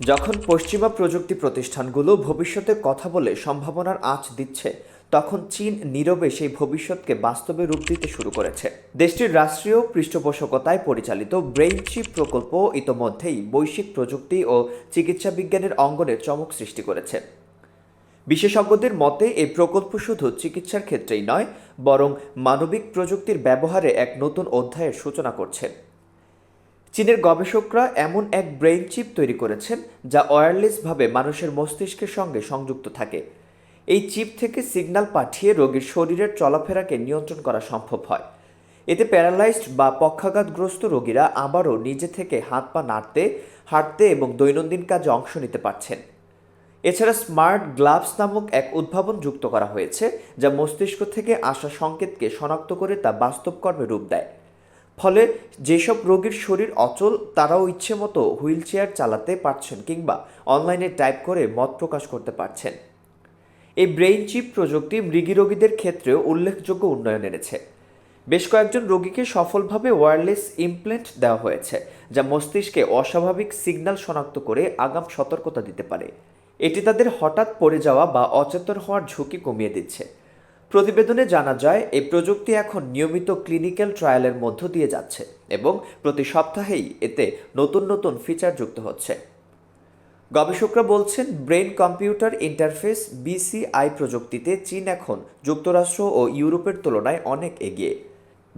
যখন পশ্চিমা প্রযুক্তি প্রতিষ্ঠানগুলো ভবিষ্যতে কথা বলে সম্ভাবনার আঁচ দিচ্ছে, তখন চীন নীরবে সেই ভবিষ্যৎকে বাস্তবে রূপ দিতে শুরু করেছে। দেশটির রাষ্ট্রীয় পৃষ্ঠপোষকতায় পরিচালিত ব্রেইন চিপ প্রকল্প ইতোমধ্যেই বৈশ্বিক প্রযুক্তি ও চিকিৎসা বিজ্ঞানের অঙ্গনে চমক সৃষ্টি করেছে। বিশেষজ্ঞদের মতে এই প্রকল্প শুধু চিকিৎসার ক্ষেত্রেই নয়, বরং মানবিক প্রযুক্তির ব্যবহারে এক নতুন অধ্যায়ের সূচনা করছে। চীনের গবেষকরা এমন এক ব্রেইন চিপ তৈরি করেছেন যা ওয়্যারলেসভাবে মানুষের মস্তিষ্কের সঙ্গে সংযুক্ত থাকে। এই চিপ থেকে সিগন্যাল পাঠিয়ে রোগীর শরীরের চলাফেরাকে নিয়ন্ত্রণ করা সম্ভব হয়। এতে প্যারালাইজড বা পক্ষাঘাতগ্রস্ত রোগীরা আবারও নিজে থেকে হাত পা নাড়তে, হাঁটতে এবং দৈনন্দিন কাজে অংশ নিতে পারছেন। এছাড়া স্মার্ট গ্লাভস নামক এক উদ্ভাবন যুক্ত করা হয়েছে, যা মস্তিষ্ক থেকে আসা সংকেতকে শনাক্ত করে তা বাস্তব কর্মে রূপ দেয়। ফলে যেসব রোগীর শরীর অচল, তারাও ইচ্ছে মতো হুইল চেয়ার চালাতে পারছেন কিংবা অনলাইনে টাইপ করে মত প্রকাশ করতে পারছেন। এই ব্রেইন চিপ প্রযুক্তি মৃগী রোগীদের ক্ষেত্রেও উল্লেখযোগ্য উন্নয়ন এনেছে। বেশ কয়েকজন রোগীকে সফলভাবে ওয়্যারলেস ইমপ্ল্যান্ট দেওয়া হয়েছে, যা মস্তিষ্কে অস্বাভাবিক সিগন্যাল শনাক্ত করে আগাম সতর্কতা দিতে পারে। এটি তাদের হঠাৎ পড়ে যাওয়া বা অচেতন হওয়ার ঝুঁকি কমিয়ে দিচ্ছে। প্রতিবেদনে জানা যায় এই প্রযুক্তি এখন নিয়মিত ক্লিনিক্যাল ট্রায়ালের মধ্য দিয়ে যাচ্ছে এবং প্রতি সপ্তাহেই এতে নতুন নতুন ফিচার যুক্ত হচ্ছে। গবেষকরা বলছেন, ব্রেন কম্পিউটার ইন্টারফেস, বিসিআই প্রযুক্তিতে চীন এখন যুক্তরাষ্ট্র ও ইউরোপের তুলনায় অনেক এগিয়ে।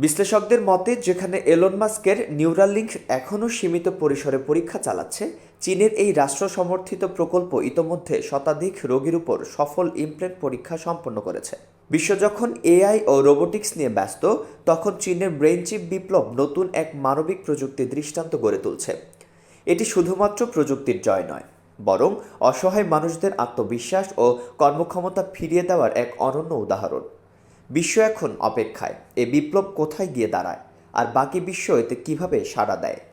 বিশ্লেষকদের মতে, যেখানে এলন মাস্কের নিউরালিঙ্ক এখনও সীমিত পরিসরে পরীক্ষা চালাচ্ছে, চীনের এই রাষ্ট্র সমর্থিত প্রকল্প ইতোমধ্যে শতাধিক রোগীর উপর সফল ইমপ্ল্যান্ট পরীক্ষা সম্পন্ন করেছে। বিশ্ব যখন এআই ও রোবোটিক্স নিয়ে ব্যস্ত, তখন চীনের ব্রেন চিপ বিপ্লব নতুন এক মানবিক প্রযুক্তি দৃষ্টান্ত গড়ে তুলছে। এটি শুধুমাত্র প্রযুক্তির জয় নয়, বরং অসহায় মানুষদের আত্মবিশ্বাস ও কর্মক্ষমতা ফিরিয়ে দেওয়ার এক অনন্য উদাহরণ। বিশ্ব এখন অপেক্ষায়। এ বিপ্লব কোথায় গিয়ে দাঁড়ায়? আর বাকি বিশ্ব এতে কীভাবে সাড়া দেয়?